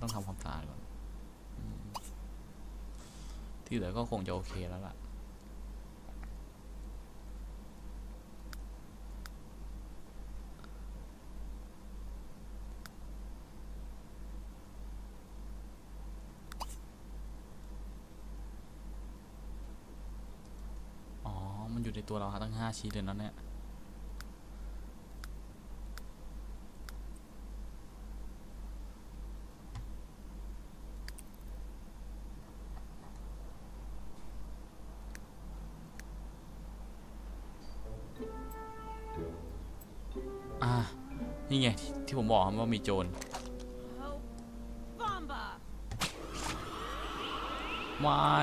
ต้องทำความสะอาดก่อนที่เหลือก็คงจะโอเคแล้วล่ะอ๋อมันอยู่ในตัวเราฮะตั้งห้าชิ้นเลยนะเนี่ย บอกครับว่ามีโจร Oh, Bomba! ไม่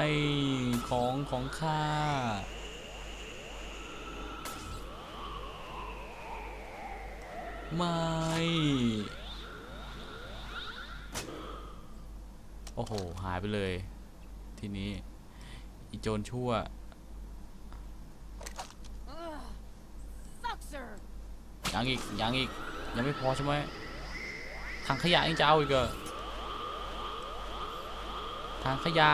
ของของข้าไม่ โอ้โห หายไปเลย ทีนี้ อีโจรชั่ว Ugh. Suckser! ยังอีก ยังอีก ยังไม่พอใช่ไหมทางขยะยังจะเอาอีกเหรอทางขยะ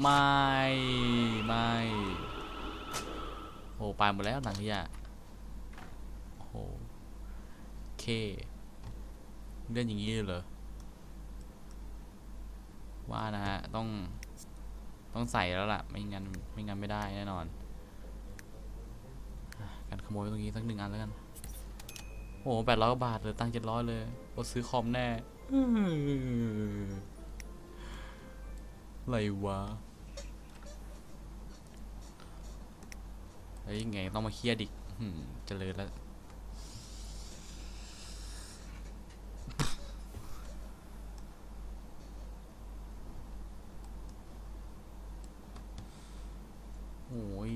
ไม่ไม่โอ้ไปหมดแล้วทางขยะโอ้โหโอเคเล่นอย่างนี้เลยเหรอว่านะฮะต้องต้องใส่แล้วล่ะ ไม่งั้นไม่งั้นไม่ได้แน่นอน กันขโมยตรงนี้สักหนึ่งอันแล้วกัน โอ้โหแปดร้อยบาทเหลยตังเจ็ดร้อยเลยโอซื้อคอมแน่อะไรวะเฮ้ยไงต้องมาเคลียดอีกอื้อหือเจริญแล้ว โอ้ย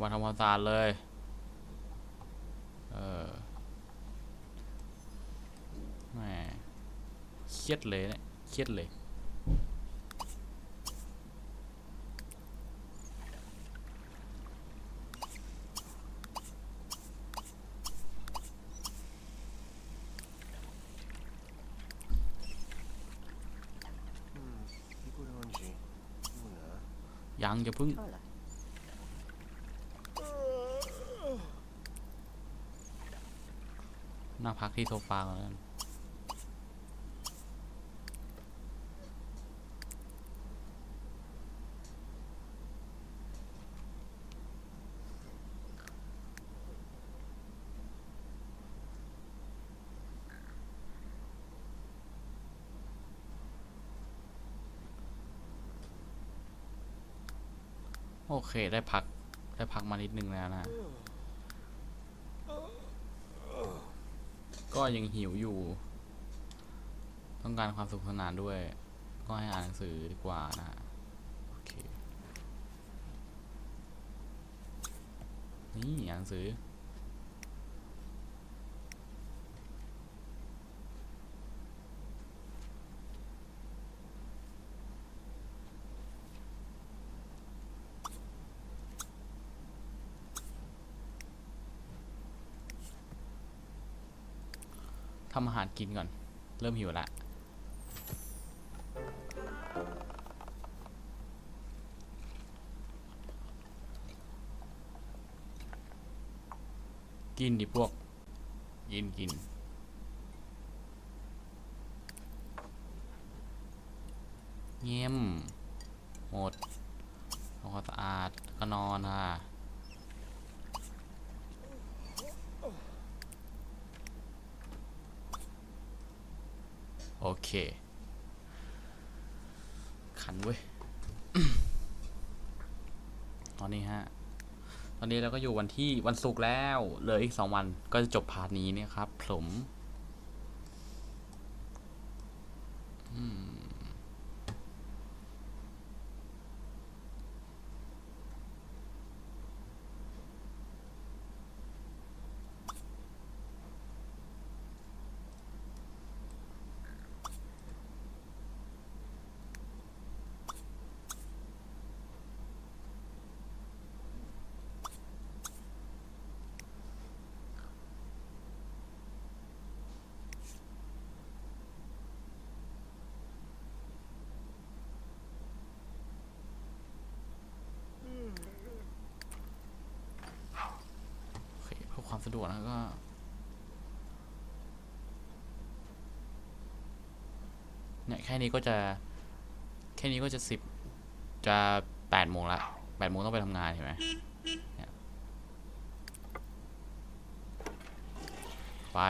วันทำความสะอาดเลย เออแหมเครียดเลยเนะี่ยเครียดเลยยังจะพึ่ง นั่งพักที่โซฟาก่อนแล้วกันโอเค ได้พัก ได้พักมานิดนึงแล้วนะ ก็ยังหิวอยู่ ต้องการความสุขสนานด้วย ก็ให้อ่านหนังสือดีกว่านะโอเคนี่อ่านหนังสือ ทำอาหารกินก่อน เริ่มหิวละกินดิพวก กินกิน เงียมหมดทำความสะอาดก็นอนค่ะ โอเค ขันเว้ย ตอนนี้ฮะ ตอนนี้เราก็อยู่วันที่วันศุกร์แล้ว เหลืออีกสองวันก็จะจบพาร์ทนี้เนี่ยครับผม สะดวกนะก็เนี่ยแค่นี้ก็จะ แค่นี้ก็จะสิบจะแปดโมงละแปดโมงต้องไปทำงานเห็นไหมไป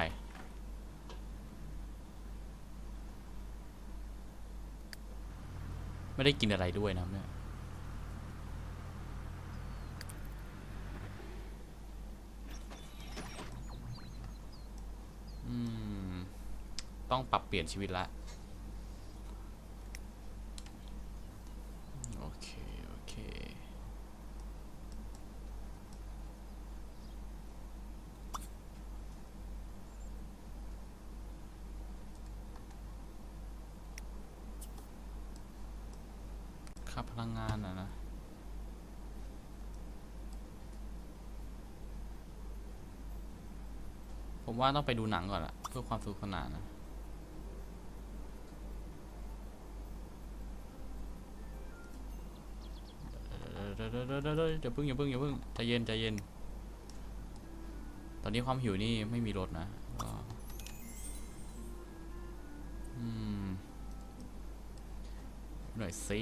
ไม่ได้กินอะไรด้วยนะเนี่ย ต้องปรับเปลี่ยนชีวิตละโอเค โอเค ค่าพลังงานอะนะผมว่าต้องไปดูหนังก่อนละเพื่อความสนุกสนานนะ เดี๋ยวเดี๋ยวเดี๋ยวเดี๋ยวเพิ่งอย่าเพิ่งอย่าเพิ่งใจเย็นใจเย็น ตอนนี้ความหิวนี่ไม่มีรถนะก็อืมหน่อยสิ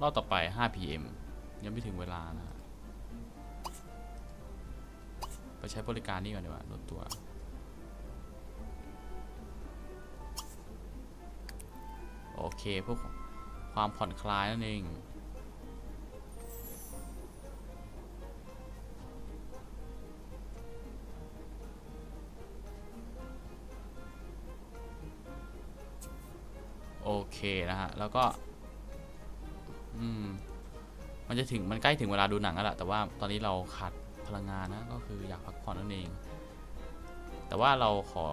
รอบต่อไป 5 pm ยังไม่ถึงเวลานะฮะไปใช้บริการนี่ก่อนดีกว่ารถตัว เคพวกความผ่อนคลายนั่นเองโอเคนะฮะ แล้วก็ อืม มันจะถึง มันใกล้ถึงเวลาดูหนังแล้วแหละแต่ว่าตอนนี้เราขาดพลังงานนะ ก็คืออยากพักผ่อนนั่นเอง แต่ว่าเราขอ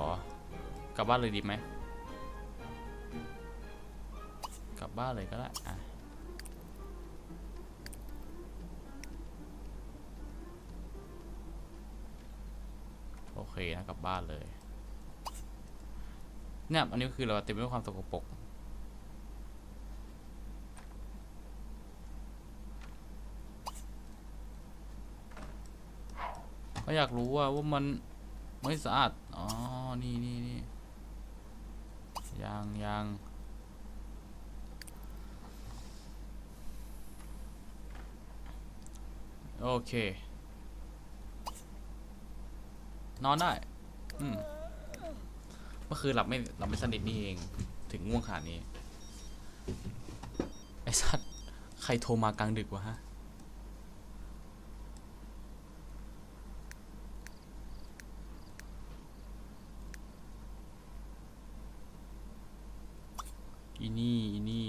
กลับบ้านเลยดีไหม กลับบ้านเลยก็ได้อะโอเคนะกลับบ้านเลยเนี่ยอันนี้คือเราเต็มไปด้วยความสกปรกก็อยากรู้ว่าว่ามันไม่สะอาด อ๋อ นี่นี่นี่ยังยัง โอเค นอนได้ อืมเมื่อคืนหลับไม่หลับไม่สนิทนี่เอง ถึงง่วงขนาดนี้ ไอ้สัตว์ใครโทรมากลางดึกวะฮะ อีนี่ อีนี่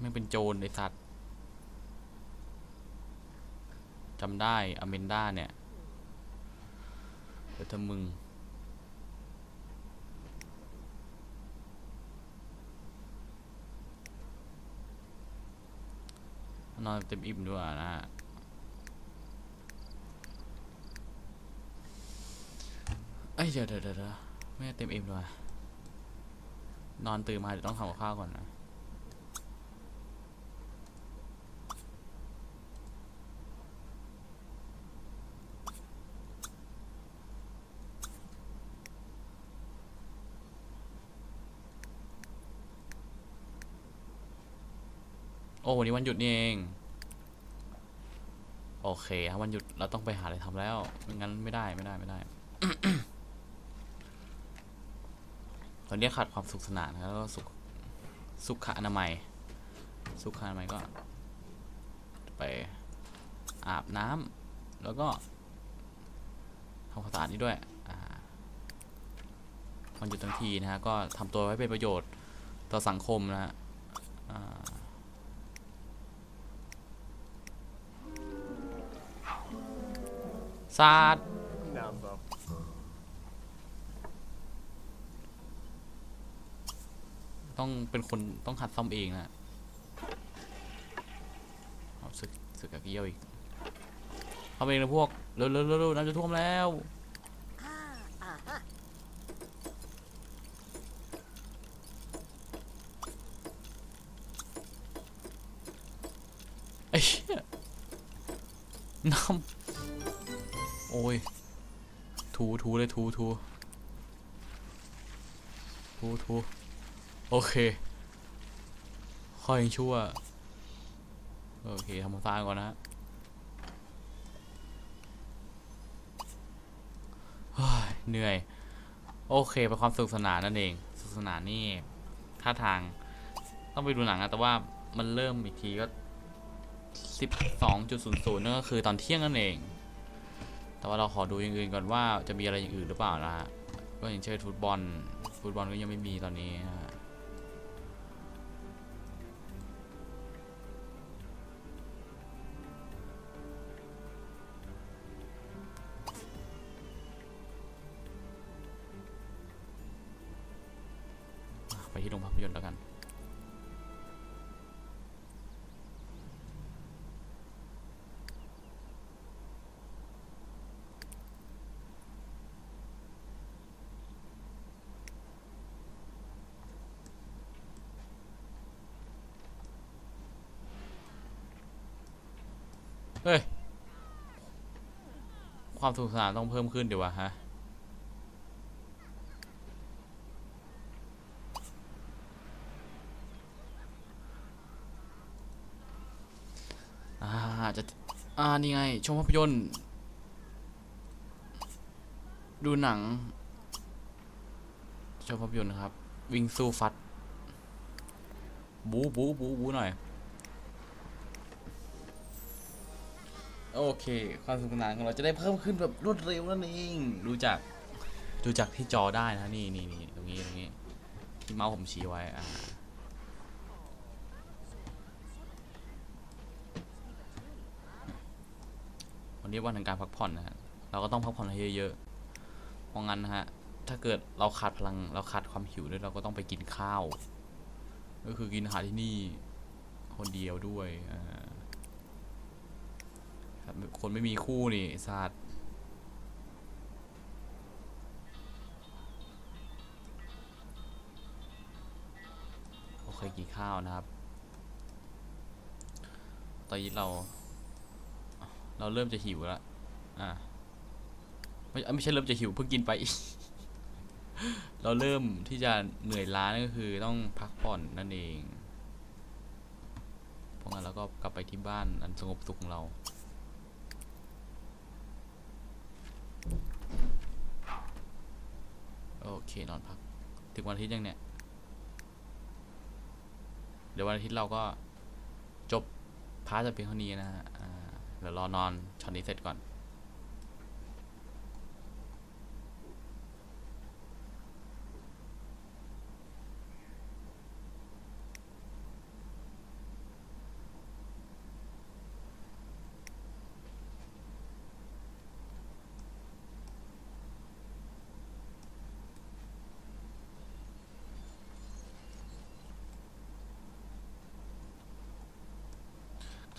ไม่เป็นโจรไอ้สัตว์ จำได้อเมนด้าเนี่ยเดี๋ยวถ้ามึง นอนเต็มอิ่มด้วยนะฮะเอ้ยเดี๋ยวเดี๋ยวเดี๋ยวเดี๋ยวไม่เต็มอิ่มด้วยนอนตื่นมาเดี๋ยวต้องทำกับข้าวก่อนนะ โอ้วันนี้วันหยุดนี่เอง โอเคครับวันหยุดเราต้องไปหาอะไรทำแล้วไม่งั้นไม่ได้ไม่ได้ไม่ได้ ตอนนี้ขาดความสุขสนานครับแล้วก็สุขสุขอนามัย สุขอนามัยก็ ไปอาบน้ำแล้วก็ทำความสะอาดนี่ด้วยวันหยุดทั้งทีนะฮะก็ทำตัวไว้เป็นประโยชน์ต่อสังคมนะฮะ ซาดต้องเป็นคนต้องหัดซ่อมเองนะเอาสึกสึกกับเกี้ยวอีก เอาเองนะพวก เร็วเร็วเร็วเร็วน้ำจะท่วมแล้ว ถูโอเคค่อยยังชั่ว โอเคทำความสะอาดก่อนนะเหนื่อย โอเคเป็นความสนุกสนานนั่นเองสนุกสนานนี่ท่าทาง ต้องไปดูหนังนะแต่ว่ามันเริ่มอีกทีก็12.00นั่นก็คือตอนเที่ยงนั่นเอง แต่ว่าเราขอดูอย่างอื่นก่อนว่าจะมีอะไรอย่างอื่นหรือเปล่านะฮะก็อย่างเช่นฟุตบอล ฟุตบอลก็ยังไม่มีตอนนี้นะฮะอะไปที่โรงภาพยนตร์แล้วกัน เฮ้ย ความสนุกสนานต้องเพิ่มขึ้นเดี๋ยววะฮะ อ่าจะ อ่า นี่ไง ชมภาพยนตร์ ดูหนัง ชมภาพยนตร์นะครับ วิ่งสู้ฟัด บูบูบูบูหน่อย โอเค ความสนุกสนานของเราจะได้เพิ่มขึ้นแบบรวดเร็วนั่นเองดูจากดูจากที่จอได้นะนี่นี่นี่ตรงนี้ตรงนี้ที่เมาส์ผมชี้ไว้อ่าวันนี้วันแห่งการพักผ่อนนะฮะเราก็ต้องพักผ่อนให้เยอะๆเพราะงั้นนะฮะถ้าเกิดเราขาดพลังเราขาดความหิวด้วยเราก็ต้องไปกินข้าว ก็คือกินอาหารที่นี่คนเดียวด้วยอ่า คนไม่มีคู่นี่ศาสตร์โอเคกินข้าวนะครับ ตอนนี้เรา เราเริ่มจะหิวแล้ว อ่าไม่ไม่ใช่เริ่มจะหิวเพิ่งกินไป เราเริ่มที่จะเหนื่อยล้านั่นก็คือต้องพักผ่อนนั่นเองเพราะงั้นเราก็กลับไปที่บ้านอันสงบสุขของเรา โอเคนอนพัก ถึงวันอาทิตย์ยังเนี่ย เดี๋ยววันอาทิตย์เราก็จบพาร์ทจะเพียงเท่านี้นะฮะเดี๋ยวรอนอนช็อตนี้เสร็จก่อน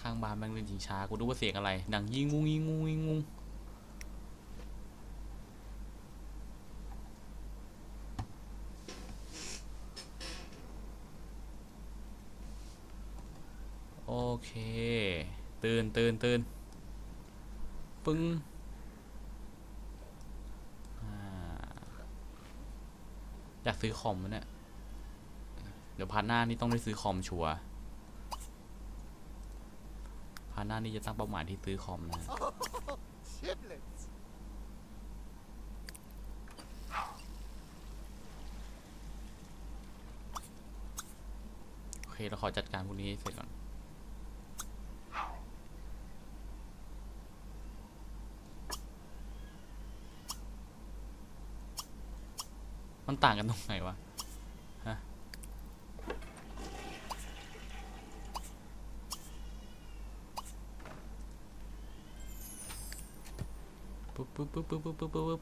ข้างบ้านแม่งเล่นชิงช้ากูดูว่าเสียงอะไรดังยิงงุงยิงงุงยิงงุงโอเค ตื่นตื่นตื่นปึ้งออยากซื้อคอมวะเนี่ย เดี๋ยวพาร์ทหน้านี่ต้องได้ซื้อคอมชัวร์ พาร์ทหน้านี่จะตั้งเป้าหมายที่ซื้อคอมนะ Chitlets. โอเค เราขอจัดการพวกนี้ให้เสร็จก่อน มันต่างกันตรงไหนวะ ปุ๊บปุ๊บปุ๊บปุ๊บปุ๊บปุ๊บ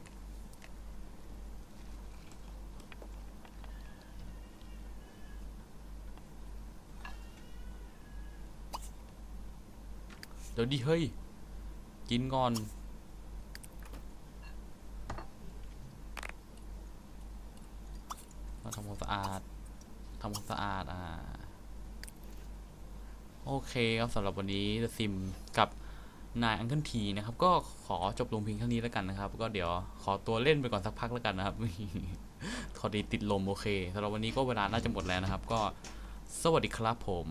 เดี๋ยวดิเฮ้ย กินก่อน มาทำความสะอาดทำความสะอาด อ่า โอเคครับสำหรับวันนี้ The Sim กับ นายอังเคิลทีนะครับ ก็ขอจบลงเพียงเท่านี้แล้วกันนะครับ ก็เดี๋ยวขอตัวเล่นไปก่อนสักพักแล้วกันนะครับขอดีติดลมโอเคสำหรับวันนี้ก็เวลาน่าจะหมดแล้วนะครับ ก็สวัสดีครับผม